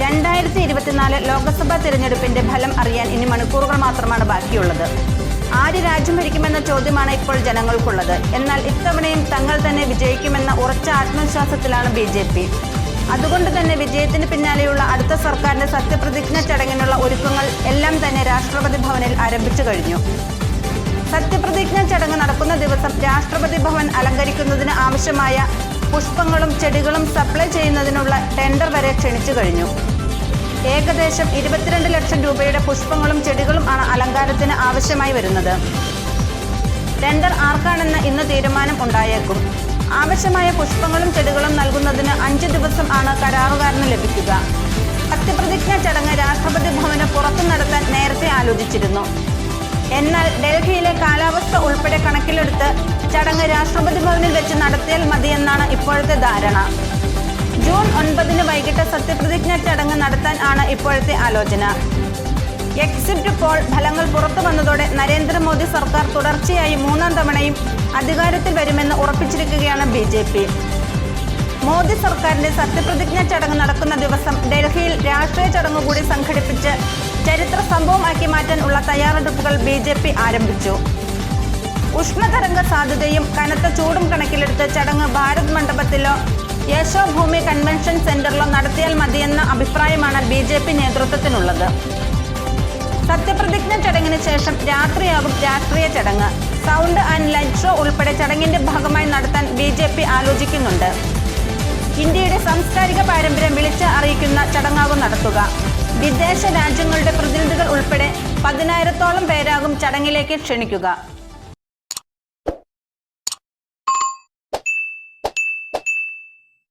രണ്ടായിരത്തി ഇരുപത്തിനാല് ലോക്സഭാ തിരഞ്ഞെടുപ്പിന്റെ ഫലം അറിയാൻ ഇനി മണിക്കൂറുകൾ മാത്രമാണ് ബാക്കിയുള്ളത്. ആര് രാജ്യം ഭരിക്കുമെന്ന ചോദ്യമാണ് ഇപ്പോൾ ജനങ്ങൾക്കുള്ളത്. എന്നാൽ ഇത്തവണയും തങ്ങൾ തന്നെ വിജയിക്കുമെന്ന ഉറച്ച ആത്മവിശ്വാസത്തിലാണ് ബി ജെ പി. അതുകൊണ്ട് തന്നെ വിജയത്തിന് പിന്നാലെയുള്ള അടുത്ത സർക്കാരിന്റെ സത്യപ്രതിജ്ഞ ചടങ്ങിനുള്ള ഒരുക്കങ്ങൾ എല്ലാം തന്നെ രാഷ്ട്രപതി ഭവനിൽ ആരംഭിച്ചു കഴിഞ്ഞു. സത്യപ്രതിജ്ഞ ചടങ്ങ് നടക്കുന്ന ദിവസം രാഷ്ട്രപതി ഭവൻ അലങ്കരിക്കുന്നതിന് ആവശ്യമായ പുഷ്പങ്ങളും ചെടികളും സപ്ലൈ ചെയ്യുന്നതിനുള്ള ടെൻഡർ വരെ ക്ഷണിച്ചു കഴിഞ്ഞു. ഏകദേശം ഇരുപത്തിരണ്ട് ലക്ഷം രൂപയുടെ പുഷ്പങ്ങളും ചെടികളും ആണ് അലങ്കാരത്തിന് ആവശ്യമായി വരുന്നത്. ടെൻഡർ ആർക്കാണെന്ന് ഇന്ന് തീരുമാനം ഉണ്ടായേക്കും. ആവശ്യമായ പുഷ്പങ്ങളും ചെടികളും നൽകുന്നതിന് അഞ്ച് ദിവസം ആണ് കരാറുകാരന് ലഭിക്കുക. സത്യപ്രതിജ്ഞ ചടങ്ങ് രാഷ്ട്രപതി ഭവന് പുറത്തു നടത്താൻ നേരത്തെ ആലോചിച്ചിരുന്നു. എന്നാൽ ഡൽഹിയിലെ കാലാവസ്ഥ ഉൾപ്പെടെ കണക്കിലെടുത്ത് ചടങ്ങ് രാഷ്ട്രപതി ഭവനിൽ വെച്ച് നടത്തിയാൽ മതിയെന്നാണ് ഇപ്പോഴത്തെ ധാരണ. ജൂൺ ഒൻപതിന് വൈകിട്ട് സത്യപ്രതിജ്ഞ ചടങ്ങ് നടത്താൻ ആണ് ഇപ്പോഴത്തെ ആലോചന. എക്സിറ്റ് പോൾ ഫലങ്ങൾ പുറത്തു വന്നതോടെ നരേന്ദ്രമോദി സർക്കാർ തുടർച്ചയായി മൂന്നാം തവണയും അധികാരത്തിൽ വരുമെന്ന് ഉറപ്പിച്ചിരിക്കുകയാണ് ബി ജെ പി. മോദി സർക്കാരിന്റെ സത്യപ്രതിജ്ഞ ചടങ്ങ് നടക്കുന്ന ദിവസം ഡൽഹിയിൽ രാഷ്ട്രീയ ചടങ്ങ് കൂടി സംഘടിപ്പിച്ച് ചരിത്ര സംഭവമാക്കി മാറ്റാൻ ഉള്ള തയ്യാറെടുപ്പുകൾ ബി ആരംഭിച്ചു. ഉഷ്ണതരംഗ സാധ്യതയും കനത്ത ചൂടും കണക്കിലെടുത്ത് ചടങ്ങ് ഭാരത് മണ്ഡപത്തിലോ യശോഭൂമി കൺവെൻഷൻ സെന്ററിലോ നടത്തിയാൽ മതിയെന്ന അഭിപ്രായമാണ് ബി ജെ പി നേതൃത്വത്തിനുള്ളത്. സത്യപ്രതിജ്ഞ ചടങ്ങിന് ശേഷം രാത്രിയാകും രാഷ്ട്രീയ ചടങ്ങ്. സൗണ്ട് ആൻഡ് ലൈറ്റ് ഷോ ഉൾപ്പെടെ ചടങ്ങിന്റെ ഭാഗമായി നടത്താൻ ബി ജെ പി ആലോചിക്കുന്നുണ്ട്. ഇന്ത്യയുടെ സാംസ്കാരിക പാരമ്പര്യം വിളിച്ച് അറിയിക്കുന്ന ചടങ്ങാകും നടത്തുക. വിദേശ രാജ്യങ്ങളുടെ പ്രതിനിധികൾ ഉൾപ്പെടെ പതിനായിരത്തോളം പേരാകും ചടങ്ങിലേക്ക് ക്ഷണിക്കുക.